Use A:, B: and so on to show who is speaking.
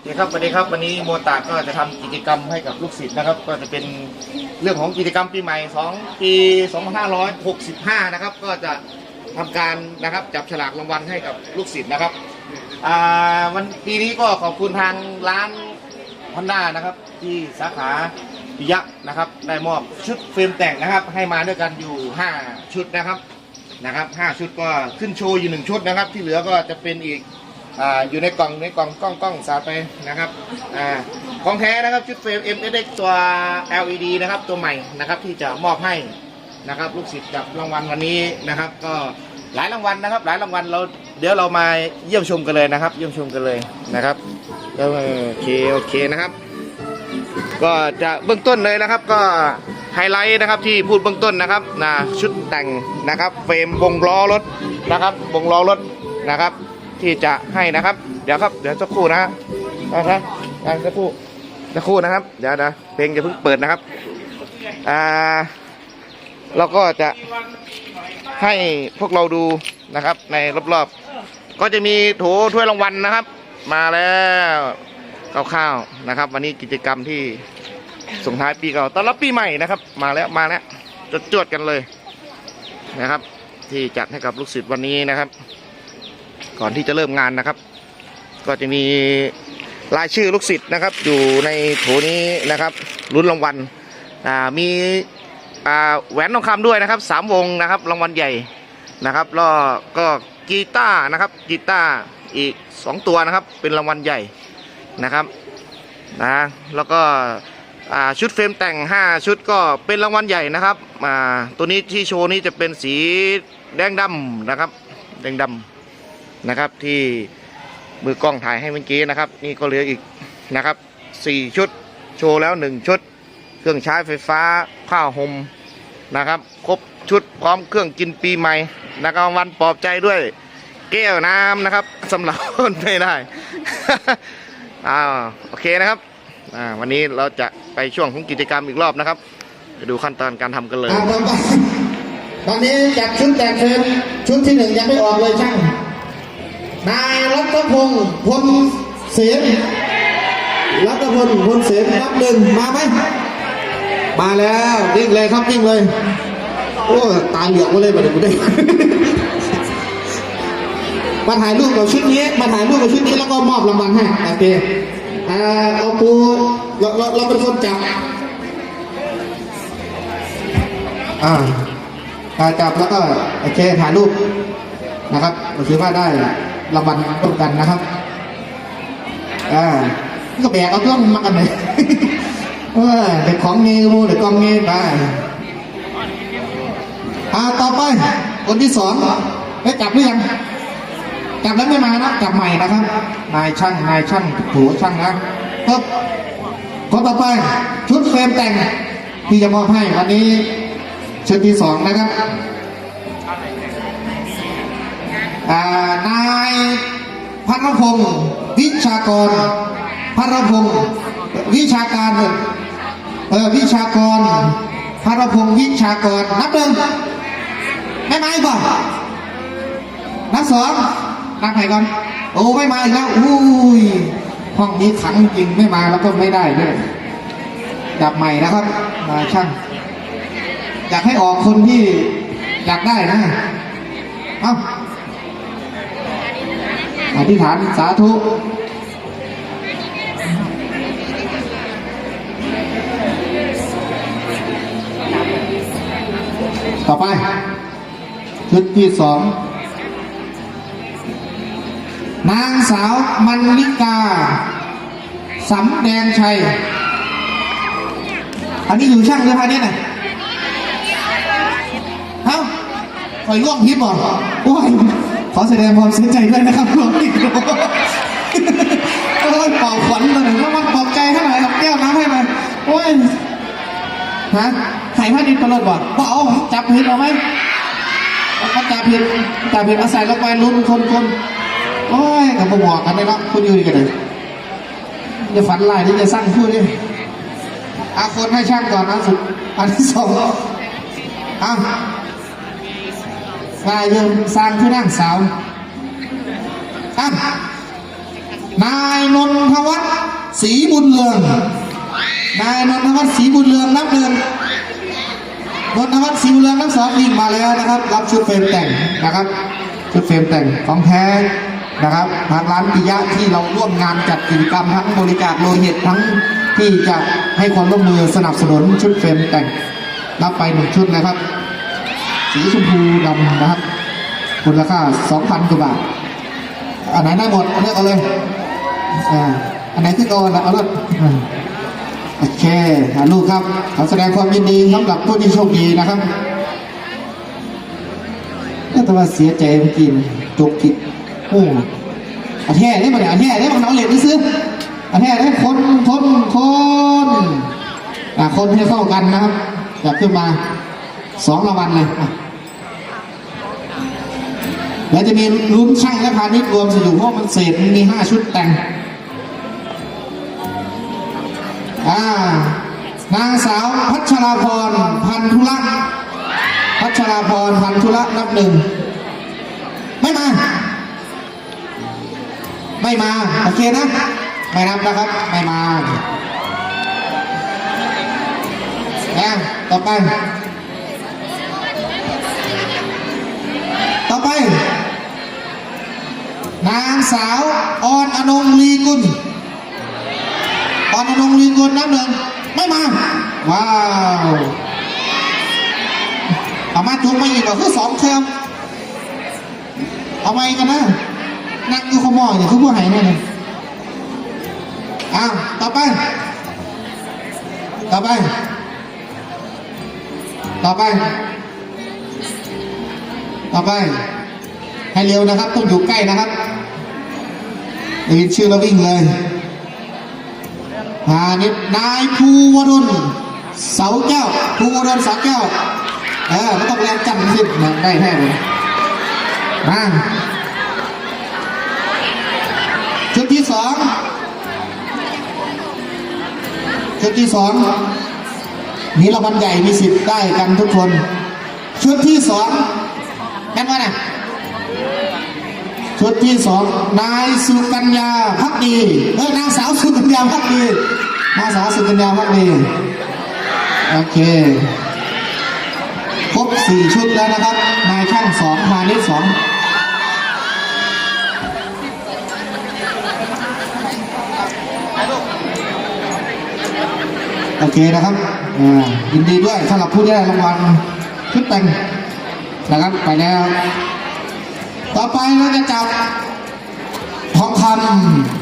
A: โอเคครับสวัสดีครับวันนี้โมตาก็จะทำกิจกรรมให้กับลูกศิษย์นะครับ ก็จะเป็นเรื่องของกิจกรรมปีใหม่ 2 ปี 2565 นะครับ ก็จะทำการนะครับจับฉลากรางวัลให้กับลูกศิษย์นะครับอ่าวันปีนี้ก็ขอบคุณทางร้านฮอนด้านะครับ ที่สาขาปิยะนะครับ ได้มอบชุดเฟรมแต่งนะครับ ให้มาด้วยกันอยู่ 5 ชุดนะครับนะครับ 5 ชุดก็ขึ้นโชว์อยู่หนึ่งชุดนะครับ ที่เหลือก็จะเป็นอีก อ่าอยู่ในกล่องในกล่องกล้องกล้องสาดไปนะครับอ่าของแท้นะครับชุดเฟรม M S X ตัว LED นะครับตัวใหม่นะครับที่จะมอบให้นะครับลูกศิษย์กับรางวัลวันนี้นะครับ ก็หลายรางวัลนะครับ หลายรางวัลเราเดี๋ยวเรามาเยี่ยมชมกันเลยนะครับ เยี่ยมชมกันเลยนะครับโอเคโอเคนะครับ ก็จะเบื้องต้นเลยนะครับก็ไฮไลท์นะครับที่พูดเบื้องต้นนะครับนะชุดแต่งนะครับ เฟรมวงล้อรถนะครับวงล้อรถนะครับ ที่จะให้นะครับ เดี๋ยวครับ เดี๋ยวสักครู่นะนะครับอ่าสักครู่สักครู่นะครับ เดี๋ยวนะเพลงจะเพิ่งเปิดนะครับ อ่า เราก็จะให้พวกเราดูนะครับ ในรอบๆ ก็จะมีโถถ้วยรางวัลนะครับ มาแล้วคร่าวๆนะครับ วันนี้กิจกรรมที่ส่งท้ายปีเก่าต้อนรับปีใหม่นะครับ มาแล้วมาแล้วจวดๆกันเลยนะครับ ที่จัดให้กับลูกศิษย์วันนี้นะครับ ก่อนที่จะเริ่มงานนะครับ ก็จะมีรายชื่อลูกศิษย์นะครับ อยู่ในโถนี้นะครับลุ้นรางวัลมีแหวนทองคำด้วยนะครับสามวงนะครับรางวัลใหญ่นะครับแล้วก็กีตาร์นะครับกีตาร์อีกสองตัวนะครับ เป็นรางวัลใหญ่นะครับนะแล้วก็ชุดเฟรมแต่ง 5 ชุดก็เป็นรางวัลใหญ่นะครับตัวนี้ที่โชว์นี้จะเป็นสีแดงดำนะครับ แดงดำ นะครับ ที่มือกล้องถ่ายให้เมื่อกี้นะครับ นี่ก็เหลืออีกนะครับสี่ชุดโชว์แล้วหนึ่งชุด เครื่องใช้ไฟฟ้าผ้าห่มนะครับ ครบชุดพร้อมเครื่องกินปีใหม่นะครับวันปลอบใจด้วยแก้วน้ำนะครับสำหรับคนไม่ได้อ่าโอเคนะครับอ่าวันนี้เราจะไปช่วงของกิจกรรมอีกรอบนะครับไปดูขั้นตอนการทำกันเลย
B: ตอนนี้จัดชุดแต่งเชิญชุดที่หนึ่งยังไม่ออกเลยช่าง นายรัตพงศ์พลเสนรัตพลพลเสนรับหนึ่งมาไหมมาแล้ววิ่งเลยครับวิ่งเลยโอ้ตาเหลือกมาเลยมาเดี๋ยวกูได้มาถ่ายรูปกับชุดนี้มาถ่ายรูปกับชุดนี้แล้วก็มอบรางวัลให้โอเคอ่าเอาปูเราเราเราเป็นคนจับอ่าการจับแล้วก็โอเคถ่ายรูปนะครับก็ถือว่าได้ รางวัลร่วมกันนะครับ อ่าก็แบกเอาเครื่องมากันเลยเออเด็กของเงี้ยมูเด็กกองเงี้ยไปอ่าต่อไป คนที่สองได้จับหรือยังจับแล้วไม่มานะจับใหม่นะครับ นายช่างนายช่างถูช่างนะครับคนต่อไป ชุดเฟรมแต่งที่จะมอบให้วันนี้ชุดที่สองนะครับ นายพัทรพงศ์วิชากรพัทรพงศ์วิชาการเออวิชากรพัทรพงศ์วิชากรนับหนึ่งไม่มาอีกก่อนนับสองนับใครก่อนโอ้ไม่มาอีกแล้วอุ้ยห้องนี้ขังจริงไม่มาแล้วก็ไม่ได้ด้วยจับใหม่นะครับมาช่างอยากให้ออกคนที่อยากได้นะ เอ้า อธิษฐานสาธุต่อไปชุดที่สองนางสาวมันลิกาสำแดงชัย อันนี้อยู่ช่างเรือพาเนี่ยนะเอ้าคอยล่วงพิษบ่โอ้ย ขอแสดงความเสียใจด้วยนะครับล่วงพิษโอ้ยปอบขวัญมาหน่อยแล้วมันปอบใจให้หน่อยครับแก้วน้ำให้มาโอ้ยฮะไข่ผ้าดินตลอดบ่บ่เอาจับผิดเอาไหมเอาจับผิดจับผิดเอาใส่ลงไปลุ้นคนคนโอ้ยกับหมอกกันเลยเนาะคุณอยู่ดีกันเลยจะฝันลายที่จะสร้างพูดดิอาคนให้ช่างก่อนนะสุดอันที่สองอ้า วมาเยิมสร้างที่นั่งสาวอ้าวนายนนทวัฒน์ศรีบุญเรือง นายนนทวัฒน์ศรีบุญเรืองนับหนึ่งนนทวัฒน์ศรีบุญเรืองนับสองวิ่งมาแล้วนะครับ รับชุดเฟรมแต่งนะครับ ชุดเฟรมแต่งของแท้นะครับทางร้านปิยะที่เราร่วมงานจัดกิจกรรมทั้งบริการโลหิตทั้งที่จะให้ความร่วมมือสนับสนุนชุดเฟรมแต่งรับไปหนึ่งชุดนะครับ สีชมพูดำนะครับมูลค่า2,000กว่าบาทอันไหนได้หมดเลือกเอาเลยอ่าอันไหนที่ก่อนเอาเลยอ่าโอเคหาลูกครับขอแสดงความยินดีสำหรับผู้ที่โชคดีนะครับแต่ว่าเสียใจเมื่อกี้จกผิดโอ้อาแท้ได้มาเนี่ยอาแท้ได้มาเอาเหรียญนี่ซื้ออาแท้ได้คนคนคนอ่าคนให้เข้ากันนะครับจับขึ้นมา สองรางวัลเลยแล้วจะมีลุ้นช่างและพาณิชย์รวมสอยู่เพราะมันเศษมีห้าชุดแต่ง อ่านางสาวพัชราพรพันธุระพัชราพรพันธุระนับหนึ่งไม่มา ไม่มา โอเคนะ ไม่นับนะครับ ไม่มานะต่อไป ต่อไป นางสาวออนอนงลีกุลออนอนงลีกุลน้ำหนึ่งไม่มา ว้าวเอามาจุกมาอีกก็คือสองเทอมเอาไปกันนะนั่งอยู่ขโมยเนี่ยคือผู้หายเนี่ยอ้าวต่อไป ต่อไป ต่อไป ต่อไป ให้เร็วนะครับ ต้องอยู่ใกล้นะครับได้ยินชื่อแล้ววิ่งเลยพานิดนายภูวดลเสาแก้วภูวดลเสาแก้วเออไม่ต้องแรงจำสินะได้แท้เลยมาชุดที่สองชุดที่สองมีรางวัลใหญ่มีสิทธิ์ได้กันทุกคน ชุดที่สอง แม่นว่าไงชุดที่สองนายสุกัญญาพักดีเออนางสาวสุกัญญาพักดีนางสาวสุกัญญาพักดีโอเคครบสี่ชุดแล้วนะครับ นายช่างสองพาณิชย์สองโอเคนะครับอ่ายินดีด้วยสำหรับผู้ที่ได้รางวัลชุดแต่ง นะครับไปแล้ว ต่อไปเราจะจับทองคำ